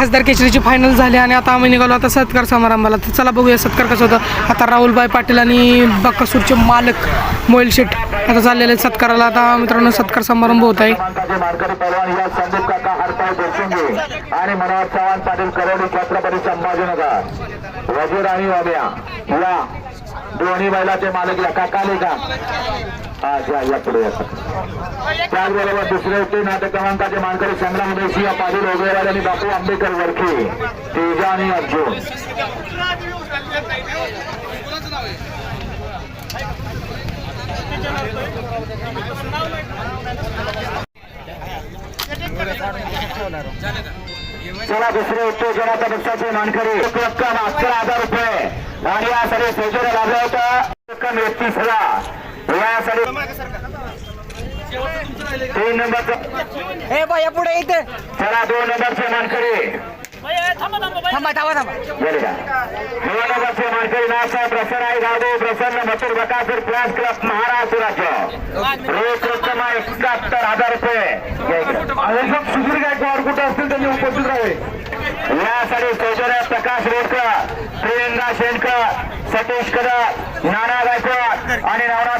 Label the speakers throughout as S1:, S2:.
S1: खासदार केसरीची फायनल झाली आणि आता आम्ही निघालो आता सत्कार समारंभाला. तर चला बघूया सत्कार कसं होतं. आता राहुलबाई पाटील आणि बक्कासूरचे मालक मोईल शेट आता चाललेले सत्काराला. आता मित्रांनो सत्कार समारंभ होत आहे.
S2: आणि मनोहर चव्हाण पाटील करोडी छत्रपती संभाजीनगर. वजीर आणि वाब्या या दोन्ही बैलाचे मालक या काकाले का? हा या पुढे त्याचबरोबर दुसरे होते नाटक क्रमांकाचे मानकरी संग्राम देशिया पाटील ओगेवाड आणि बापू आंबेडकर वरखे तेजा आणि अर्जुन. चला दुसरे उत्तेजनाच्या पक्षाचे मानकरी एक रक्कम अकरा हजार रुपये. आणि यासाठी सहकार्य लाभलं होता रक्कम एकतीस हजार तीन नंबरचं.
S3: हे बाया पुढे इथे.
S2: चला दोन नंबरचे मानकरी
S3: थांबा थांबा थांबा.
S2: दोन नंबरचे मानकरी नावसाहेब प्रसन्न आई गावडे प्रसन्न मथुर बकासूर प्लास क्लब महाराष्ट्र राज्य. रोख रक्कम आहे एकाहत्तर हजार रुपये. सुधीर गायकवाड कुठे असतील त्यांनी उपस्थित राहावे? यासाठी सौजन्य प्रकाश रोडकर प्रियंका शेणकर सतीश कदर नाना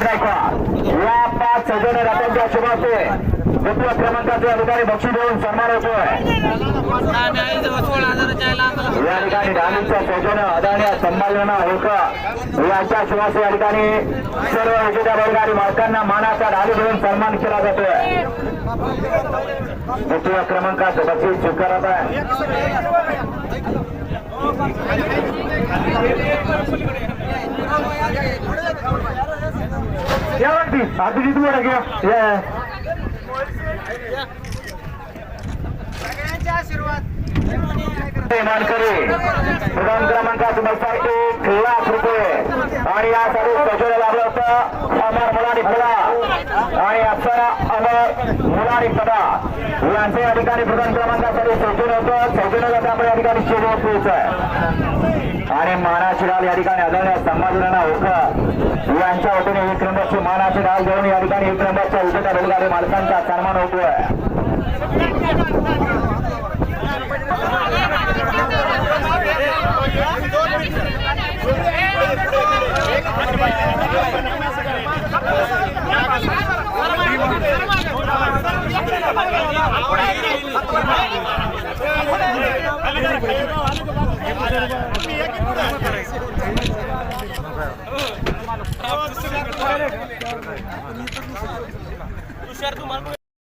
S2: आणि गायकवाड या पाच सौजन्य रत्नांच्या शुभार्थे द्वितीय क्रमांकाचे अधिकारी बक्षी देऊन सन्मान होतोय. या ठिकाणी धानीच्या सौजन्य अदानी संभालना होळकर यांच्या शिवास या ठिकाणी सर्व विजेत्या बैलगाडी मालकांना मानाचा ढाली देऊन सन्मान केला जातोय. द्वितीय क्रमांकाचं बक्षीस स्वीकारत आहे. वाटती अभिजित मोठा घ्या मानकरी प्रधान क्रमांकाचं बसता एक लाख रुपये. आणि यासाठी स्पेशल लाभलं होतं अमर मुलानी फुला. आणि अप्सरा अमर मुलानी पदा यांचे ठिकाणी प्रधान क्रमांकासाठी सौजन होतं. सौजन्य त्यामुळे या ठिकाणी शेडू पोहोच आणि मानाची डाल या ठिकाणी आढळल्या संभाजीराणा होकर यांच्या वतीने एक नंबरची मानाचे डाव घेऊन या ठिकाणी एक नंबरच्या उद्या बैलगाडी मालकांचा सन्मान होतोय तुषार तुम्हाला